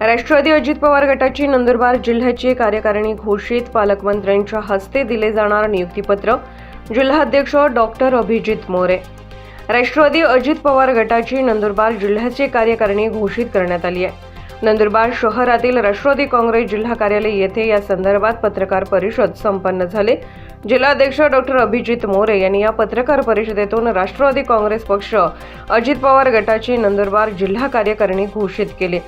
राष्ट्रवादी अजित पवार गटाची नंदुरबार जिल्ह्याची कार्यकारिणी घोषित. पालकमंत्र्यांच्या हस्ते दिले जाणार नियुक्तीपत्र. जिल्हाध्यक्ष डॉक्टर अभिजित मोरे. राष्ट्रवादी अजित पवार गटाची नंदुरबार जिल्ह्याची कार्यकारिणी घोषित करण्यात आली आहे. नंदुरबार शहरातील राष्ट्रवादी काँग्रेस जिल्हा कार्यालय येथे या संदर्भात पत्रकार परिषद संपन्न झाले. जिल्हाध्यक्ष डॉक्टर अभिजित मोरे यांनी या पत्रकार परिषदेतून राष्ट्रवादी काँग्रेस पक्ष अजित पवार गटाची नंदुरबार जिल्हा कार्यकारिणी घोषित केली.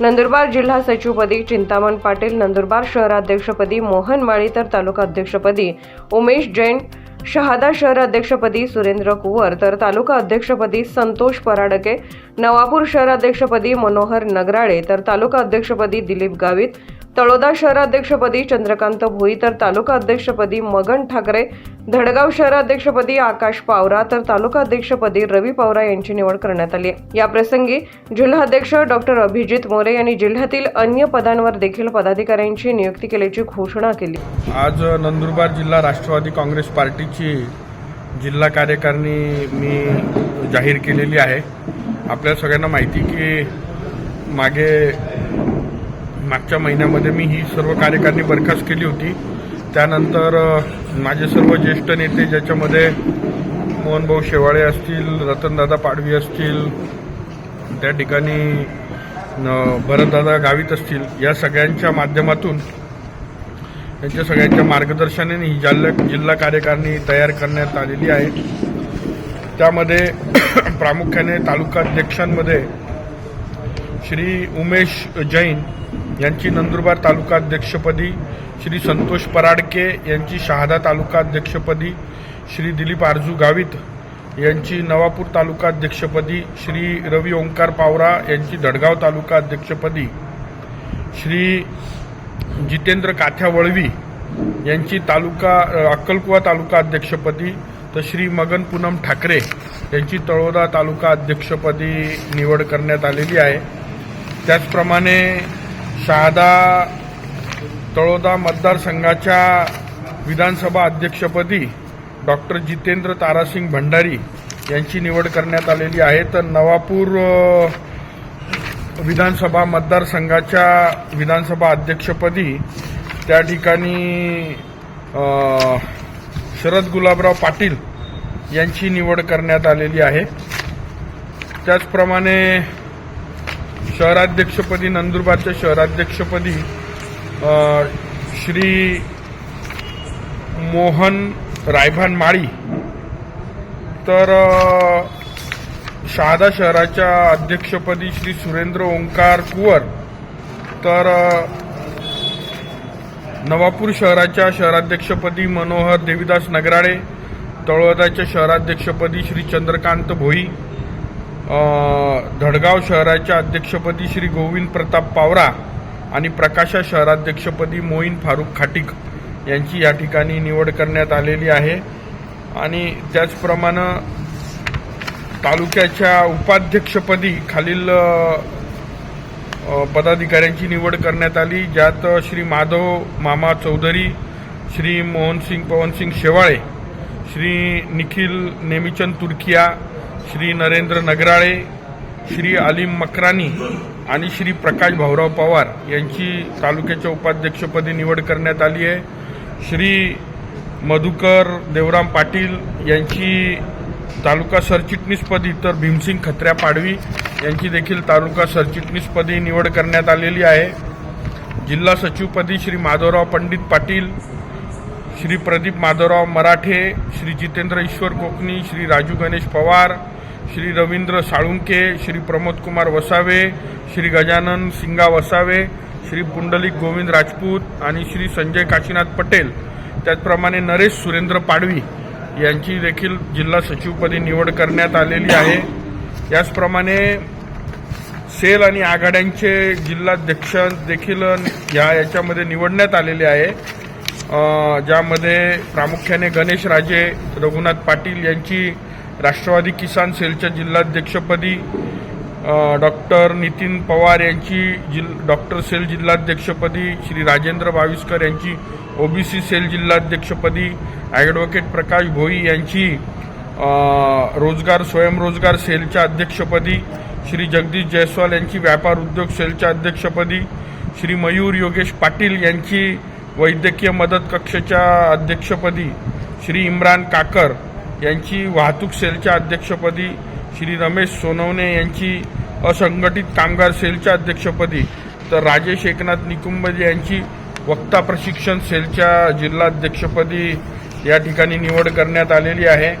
नंदुरबार जिल्हा सचिवपदी चिंतामण पाटील नंदुरबार शहराध्यक्षपदी मोहन माळी तर तालुका अध्यक्षपदी उमेश जैन शहादा शहर अध्यक्षपदी सुरेंद्र कुवर तर तालुका अध्यक्षपदी संतोष पराडके नवापूर शहराध्यक्षपदी मनोहर नगराळे तर तालुका अध्यक्षपदी दिलीप गावित तळोदा शहराध्यक्षपदी चंद्रकांत भोई तर तालुका अध्यक्षपदी मगन ठाकरे धडगाव शहराध्यक्षपदी आकाश पावरा तर तालुका अध्यक्षपदी रवी पावरा यांची निवड करण्यात आली आहे. या प्रसंगी जिल्हाध्यक्ष डॉक्टर अभिजित मोरे यांनी जिल्ह्यातील अन्य पदांवर देखील पदाधिकाऱ्यांची नियुक्ती केल्याची घोषणा केली. आज नंदुरबार जिल्हा राष्ट्रवादी काँग्रेस पार्टीची जिल्हा कार्यकारिणी मी जाहीर केलेली आहे. आपल्या सगळ्यांना माहिती की मागे मागच्या महिन्यामध्ये मी ही सर्व कार्यकारिणी बरखास्त केली होती. त्यानंतर माझे सर्व ज्येष्ठ नेते ज्याच्यामध्ये मोहनभाऊ शेवाळे असतील रतनदादा पाडवी असतील त्या ठिकाणी भरतदादा गावित असतील या सगळ्यांच्या माध्यमातून त्यांच्या सगळ्यांच्या मार्गदर्शनाने ही जिल्हा जिल्हा कार्यकारिणी तयार करण्यात आलेली आहे. त्यामध्ये प्रामुख्याने तालुका अध्यक्षांमध्ये श्री उमेश जैन यांची नंदुरबार तालुका अध्यक्षपदी श्री संतोष पराडके यांची शहादा तालुका अध्यक्षपदी श्री दिलीप आरजू गावित यांची नवापूर तालुका अध्यक्षपदी श्री रवी ओंकार पावरा यांची दडगाव तालुका अध्यक्षपदी श्री जितेंद्र काथ्या वळवी यांची तालुका अक्कलकुवा तालुका अध्यक्षपदी तर श्री मगन पूनम ठाकरे यांची तळोदा तालुका अध्यक्षपदी निवड करण्यात आलेली आहे. त्याचप्रमाणे शहादा तळोदा मतदारसंघाच्या विधानसभा अध्यक्षपदी डॉक्टर जितेंद्र तारासिंग भंडारी यांची निवड करण्यात आलेली आहे. तर नवापूर विधानसभा मतदारसंघाच्या विधानसभा अध्यक्षपदी त्या ठिकाणी शरद गुलाबराव पाटील यांची निवड करण्यात आलेली आहे. त्याचप्रमाणे शहराध्यक्षपदी नंदुरबारच्या शहराध्यक्षपदी श्री मोहन रायभान माळी. तर शहादा शहराच्या अध्यक्षपदी श्री सुरेंद्र ओंकार कुवर. तर नवापूर शहराच्या शहराध्यक्षपदी मनोहर देविदास नगराळे तळोदाच्या शहराध्यक्षपदी श्री चंद्रकांत भोई. धडगाव शहराच्या अध्यक्षपदी श्री गोविंद प्रताप पावरा आणि प्रकाशा शहराध्यक्षपदी मोईन फारूक खाटिक यांची या ठिकाणी निवड करण्यात आलेली आहे. आणि त्याचप्रमाणे तालुक्याच्या उपाध्यक्षपदी खालील पदाधिकाऱ्यांची निवड करण्यात आली ज्यात श्री माधव मामा चौधरी श्री मोहनसिंग पवनसिंग शेवाळे श्री निखिल नेमीचंद तुर्किया श्री नरेंद्र नगराळे श्री अलीम मकरानी आणि श्री प्रकाश भाऊराव पवार यांची तालुक्याच्या उपाध्यक्षपदी निवड करण्यात आली आहे. श्री मधुकर देवराम पाटील यांची तालुका सरचिटणीसपदी तर भीमसिंग खत्र्या पाडवी यांची देखील तालुका सरचिटणीसपदी निवड करण्यात आलेली आहे. जिल्हा सचिवपदी श्री माधवराव पंडित पाटील श्री प्रदीप माधवराव मराठे श्री जितेंद्र ईश्वर कोकणी श्री राजू गणेश पवार श्री रवींद्र साळुंके श्री प्रमोद कुमार वसावे श्री गजानन सिंगा वसावे श्री पुंडलिक गोविंद राजपूत आणि श्री संजय काशीनाथ पटेल त्याचप्रमाणे नरेश सुरेंद्र पाडवी यांची देखील जिल्हा सचिवपदी निवड करण्यात आलेली आहे. याचप्रमाणे सेल आणि आघाड्यांचे जिल्हाध्यक्ष देखील या याच्यामध्ये निवडण्यात आलेले आहे. ज्यामध्ये प्रामुख्याने गणेश राजे रघुनाथ पाटील यांची राष्ट्रवादी किसान सेलच्या जिल्हाध्यक्षपदी डॉक्टर नितीन पवार यांची जिल डॉक्टर सेल जिल्हाध्यक्षपदी श्री राजेंद्र भाविस्कर यांची ओबीसी सेल जिल्हाध्यक्षपदी ॲडव्होकेट प्रकाश भोई यांची रोजगार स्वयंरोजगार सेलच्या अध्यक्षपदी श्री जगदीश जयस्वाल यांची व्यापार उद्योग सेलच्या अध्यक्षपदी श्री मयूर योगेश पाटील यांची वैद्यकीय मदत कक्षाच्या अध्यक्षपदी श्री इम्रान काकर यांची वाहतूक सेलच्या अध्यक्षपदी श्री रमेश सोनवणे यांची असंघटित कामगार सेलच्या अध्यक्षपदी तर राजेश एकनाथ निकुंबजे यांची वक्ता प्रशिक्षण सेलच्या जिल्हाध्यक्षपदी या ठिकाणी निवड करण्यात आलेली आहे.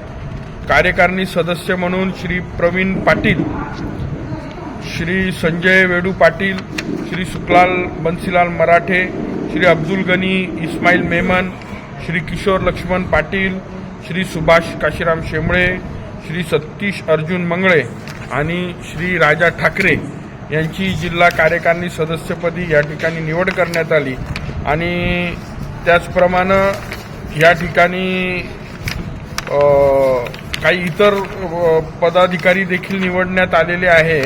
कार्यकारिणी सदस्य म्हणून श्री प्रवीण पाटील श्री संजय वेडू पाटील श्री सुखलाल बन्सीलाल मराठे श्री अब्दुल गनी इस्माईल मेमन श्री किशोर लक्ष्मण पाटील श्री सुभाष काशीराम शेंबळे श्री सतीश अर्जुन मंगळे आणि श्री राजा ठाकरे यांची जिल्हा कार्यकारिणी सदस्यपदी या ठिकाणी निवड करण्यात आली. आणि त्याचप्रमाणे या ठिकाणी काही इतर पदाधिकारी देखील निवडण्यात आलेले आहे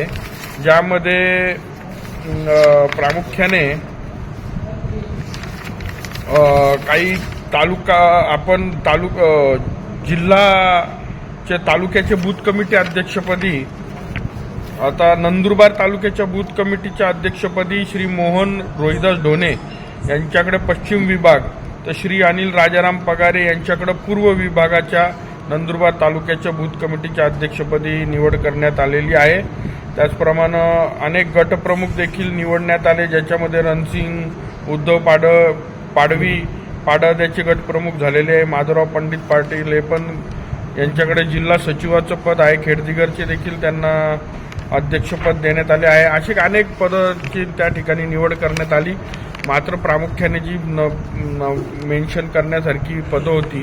ज्यामध्ये प्रामुख्याने काही तालुका आपण तालुक अ, जिल्हाच्या तालुक्याचे बूथ कमिटी अध्यक्षपदी आता नंदुरबार तालुक्याच्या बूथ कमिटीच्या अध्यक्षपदी श्री मोहन रोहिदास ढोणे यांच्याकडे पश्चिम विभाग तर श्री अनिल राजाराम पगारे यांच्याकडे पूर्व विभागाच्या नंदुरबार तालुक्याच्या बूथ कमिटीच्या अध्यक्षपदी निवड करण्यात आलेली आहे. त्याचप्रमाणे अनेक गटप्रमुख देखील निवडण्यात आले ज्याच्यामध्ये रणसिंग उद्धव पाड पाडवी पाडद्याचे गटप्रमुख झालेले आहे. माधवराव पंडित पाटील हे पण यांच्याकडे जिल्हा सचिवाचं पद आहे. खेडदिगरचे देखील त्यांना अध्यक्षपद देण्यात आले आहे. अशी अनेक पदाची त्या ठिकाणी निवड करण्यात आली. मात्र प्रामुख्याने जी न, न मेन्शन करण्यासारखी पदं होती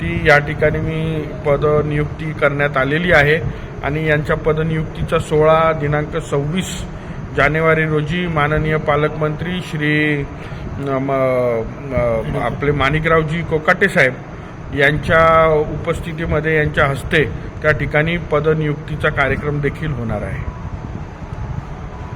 ती या ठिकाणी मी पदनियुक्ती करण्यात आलेली आहे. आणि यांच्या पदनियुक्तीचा सोळा दिनांक सव्वीस जानेवारी रोजी माननीय पालकमंत्री श्री म, आपले माणिकरावजी कोकाटे साहेब यांच्या उपस्थितीमध्ये यांच्या हस्ते त्या ठिकाणी पदनियुक्तीचा कार्यक्रम देखील होणार आहे.